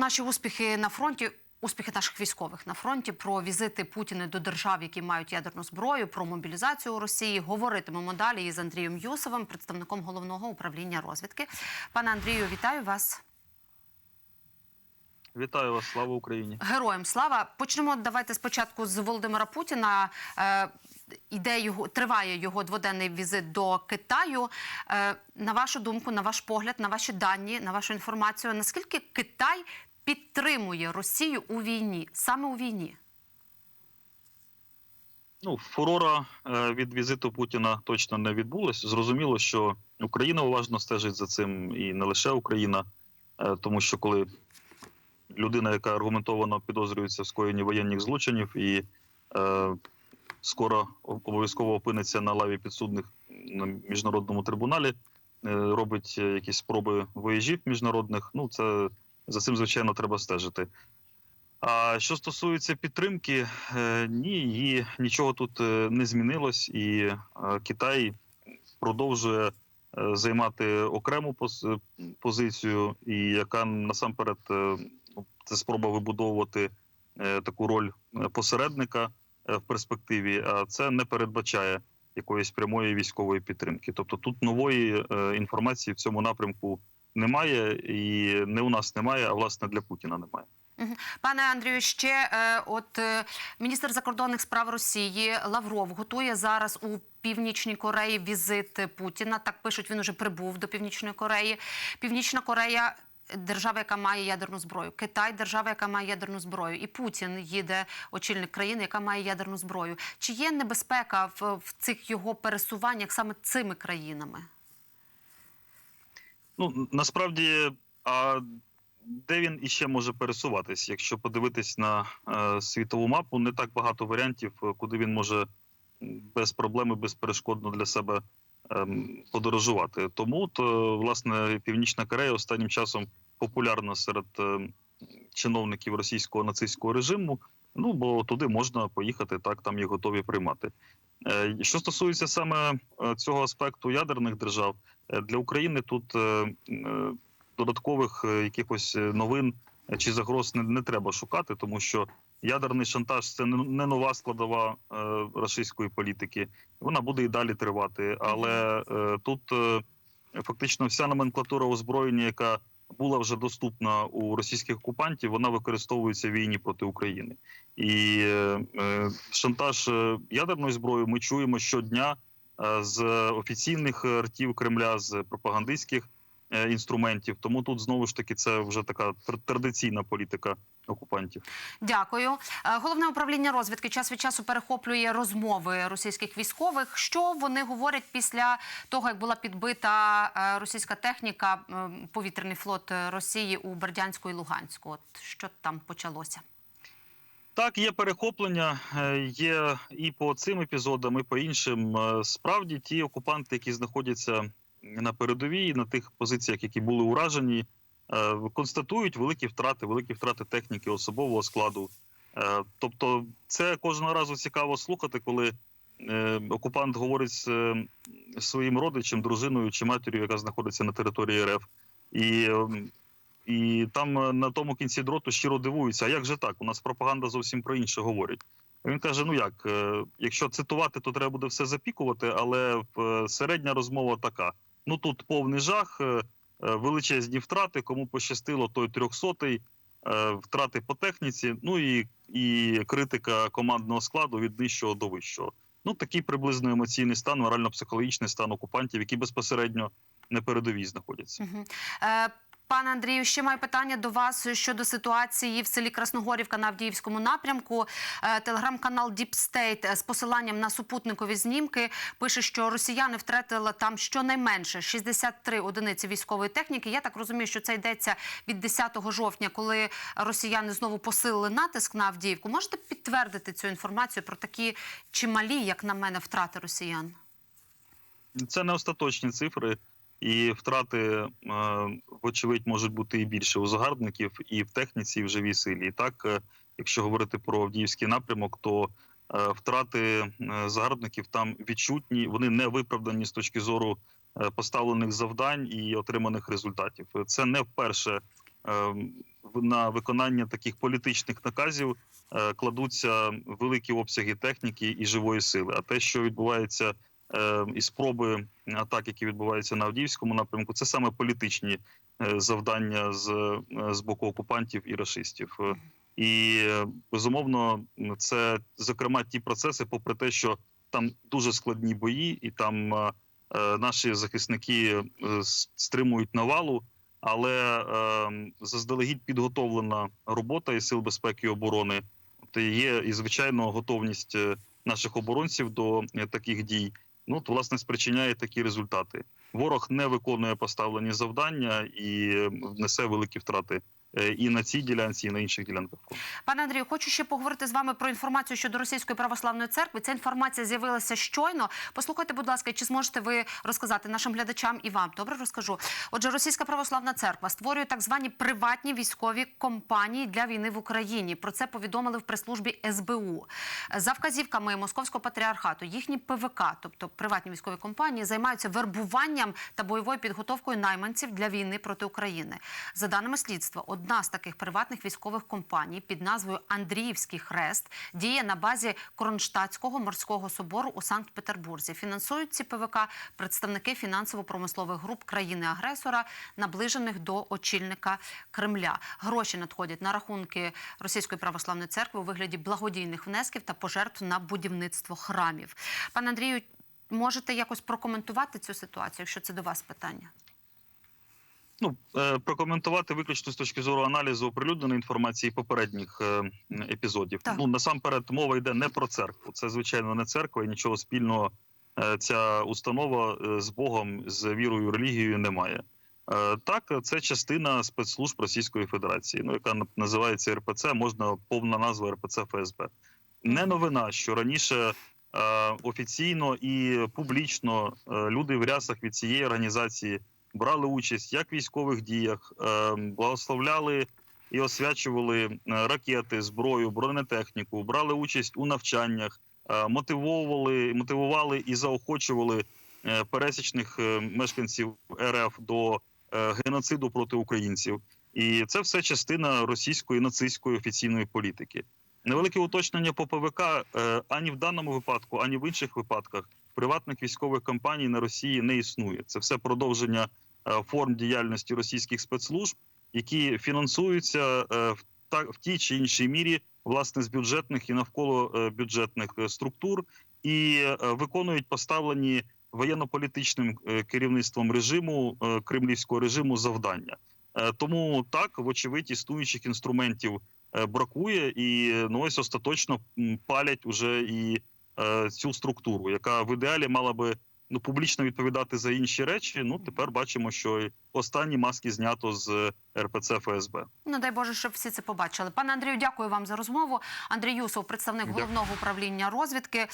наші успіхи на фронті. Успіхи наших військових на фронті про візити Путіна до держав, які мають ядерну зброю, про мобілізацію Росії. Говоритимемо далі із Андрієм Юсовим, представником головного управління розвідки. Пане Андрію, вітаю вас. Вітаю вас, слава Україні. Героям слава. Почнемо. Давайте спочатку з Володимира Путіна. Е, Іде його триває його дводенний візит до Китаю. Е, на вашу думку, на ваш погляд, на ваші дані, на вашу інформацію, наскільки Китай підтримує Росію у війні, саме у війні? Ну, фурора е, від візиту Путіна точно не відбулось. Зрозуміло, що Україна уважно стежить за цим, і не лише Україна, е, тому що коли людина, яка аргументовано підозрюється в скоєнні воєнних злочинів, і е, скоро обов'язково опиниться на лаві підсудних на міжнародному трибуналі, е, робить е, якісь спроби виїжджів міжнародних. Ну, це за цим звичайно треба стежити. А що стосується підтримки, е, ні, її нічого тут е, не змінилось, і е, Китай продовжує займати окрему позицію, і яка насамперед це спроба вибудовувати таку роль посередника в перспективі, а це не передбачає якоїсь прямої військової підтримки. Тобто тут нової інформації в цьому напрямку немає, і не у нас немає, а власне для Путіна немає. Пане Андрію, ще е, от е, міністр закордонних справ Росії Лавров готує зараз у Північній Кореї візит Путіна. Так пишуть, він уже прибув до Північної Кореї. Північна Корея. Держава, яка має ядерну зброю, Китай, держава, яка має ядерну зброю, і Путін їде очільник країни, яка має ядерну зброю. Чи є небезпека в, в цих його пересуваннях саме цими країнами? Ну насправді, а де він іще може пересуватись? Якщо подивитись на е, світову мапу, не так багато варіантів, е, куди він може без проблеми, безперешкодно для себе ем, подорожувати. Тому то власне Північна Корея останнім часом популярна серед е, чиновників російського нацистського режиму. Ну бо туди можна поїхати, так там їх готові приймати. Е, Що стосується саме е, цього аспекту ядерних держав, е, для України тут додаткових якихось новин чи загроз не, не треба шукати, тому що ядерний шантаж це не нова складова російської політики. Вона буде і далі тривати. Але тут фактично вся номенклатура озброєння, яка була вже доступна у російських окупантів, вона використовується в війні проти України. І е, е, шантаж е, ядерною зброєю ми чуємо щодня з офіційних ртів Кремля, з пропагандистських інструментів. Тому тут знову ж таки це вже така тр- традиційна політика окупантів. Дякую. Е, Головне управління розвідки час від часу перехоплює розмови російських військових. Що вони говорять після того, як була підбита е, російська техніка, е, повітряний флот Росії у Бердянську і Луганську? От що там почалося? Так, є перехоплення, е, є і по цим епізодам, і по іншим. Е, Справді, ті окупанти, які знаходяться на передовій, на тих позиціях, які були уражені, е, констатують великі втрати, великі втрати техніки, особового складу. Е, Тобто, це кожного разу цікаво слухати, коли е, окупант говорить з своїм родичем, дружиною чи матір'ю, яка знаходиться на території РФ. І і там на тому кінці дроту щиро дивуються, а як же так? У нас пропаганда зовсім про інше говорить. Він каже: ну як, якщо цитувати, то треба буде все запікувати, але середня розмова така: ну тут повний жах, е, е, величезні втрати, кому пощастило, той трьохсотий, е, втрати по техніці, ну і, і критика командного складу від нижчого до вищого. Ну такий приблизно емоційний стан, морально-психологічний стан окупантів, які безпосередньо на передовій знаходяться. Угу. Пане Андрію, ще маю питання до вас щодо ситуації в селі Красногорівка на Авдіївському напрямку. Е, Телеграм-канал Deep State з посиланням на супутникові знімки пише, що росіяни втратили там щонайменше 63 одиниці військової техніки. Я так розумію, що це йдеться від 10 жовтня, коли росіяни знову посилили натиск на Авдіївку. Можете підтвердити цю інформацію про такі чималі, як на мене, втрати росіян? Це не остаточні цифри, і втрати, е, вочевидь, можуть бути і більше у загарбників, і в техніці, і в живій силі. І так, е, якщо говорити про Авдіївський напрямок, то е, втрати загарбників там відчутні, вони не виправдані з точки зору поставлених завдань і отриманих результатів. Це не вперше на виконання таких політичних наказів кладуться великі обсяги техніки і живої сили. А те, що відбувається і спроби атак, які відбуваються на Авдіївському напрямку, це саме політичні е, завдання з, е, з боку окупантів і рашистів. Е, І безумовно, це зокрема ті процеси, попри те, що там дуже складні бої, і там е, наші захисники стримують навалу. Але е, заздалегідь підготовлена робота і сил безпеки і оборони. От є і звичайно готовність наших оборонців до таких дій. Ну от, власне спричиняє такі результати. Ворог не виконує поставлені завдання і несе великі втрати і на цій ділянці, і на інших ділянках. Пане Андрію, хочу ще поговорити з вами про інформацію щодо Російської православної церкви. Ця інформація з'явилася щойно. Послухайте, будь ласка, чи зможете ви розказати нашим глядачам і вам? Добре, розкажу. Отже, Російська православна церква створює так звані приватні військові компанії для війни в Україні. Про це повідомили в прес-службі СБУ. За вказівками Московського патріархату їхні ПВК, тобто приватні військові компанії, займаються вербуванням та бойовою підготовкою найманців для війни проти України. За даними слідства, одна з таких приватних військових компаній під назвою Андріївський хрест діє на базі Кронштадтського морського собору у Санкт-Петербурзі. Фінансують ці ПВК представники фінансово-промислових груп країни-агресора, наближених до очільника Кремля. Гроші надходять на рахунки Російської православної церкви у вигляді благодійних внесків та пожертв на будівництво храмів. Пане Андрію, можете якось прокоментувати цю ситуацію, якщо це до вас питання? Ну е, прокоментувати виключно з точки зору аналізу оприлюдненої інформації попередніх е, епізодів. Так. Ну насамперед мова йде не про церкву. Це звичайно не церква, і нічого спільного е, ця установа з Богом, з вірою, релігією не має. Е, Так, це частина спецслужб Російської Федерації, ну яка на- називається РПЦ, можна повна назва РПЦ ФСБ. Не новина, що раніше офіційно і публічно люди в рясах від цієї організації брали участь як в військових діях, е, благословляли і освячували е, ракети, зброю, бронетехніку, брали участь у навчаннях, е, мотивовували, мотивували і заохочували пересічних мешканців РФ до геноциду проти українців. І це все частина російської нацистської офіційної політики. Невелике уточнення по ПВК ані в даному випадку, ані в інших випадках приватних військових компаній на Росії не існує. Це все продовження е, форм діяльності російських спецслужб, які фінансуються е, в тій чи іншій мірі власне з бюджетних і навколо е, бюджетних структур, і виконують поставлені воєнно-політичним керівництвом режиму кремлівського режиму завдання. Тому так, вочевидь, існуючих інструментів бракує, і ну ось остаточно палять уже і цю структуру, яка в ідеалі мала би ну публічно відповідати за інші речі. Ну тепер бачимо, що останні маски знято з РПЦ ФСБ. Ну, дай Боже, щоб всі це побачили. Пане Андрію, дякую вам за розмову. Андрій Юсов, представник головного управління розвідки.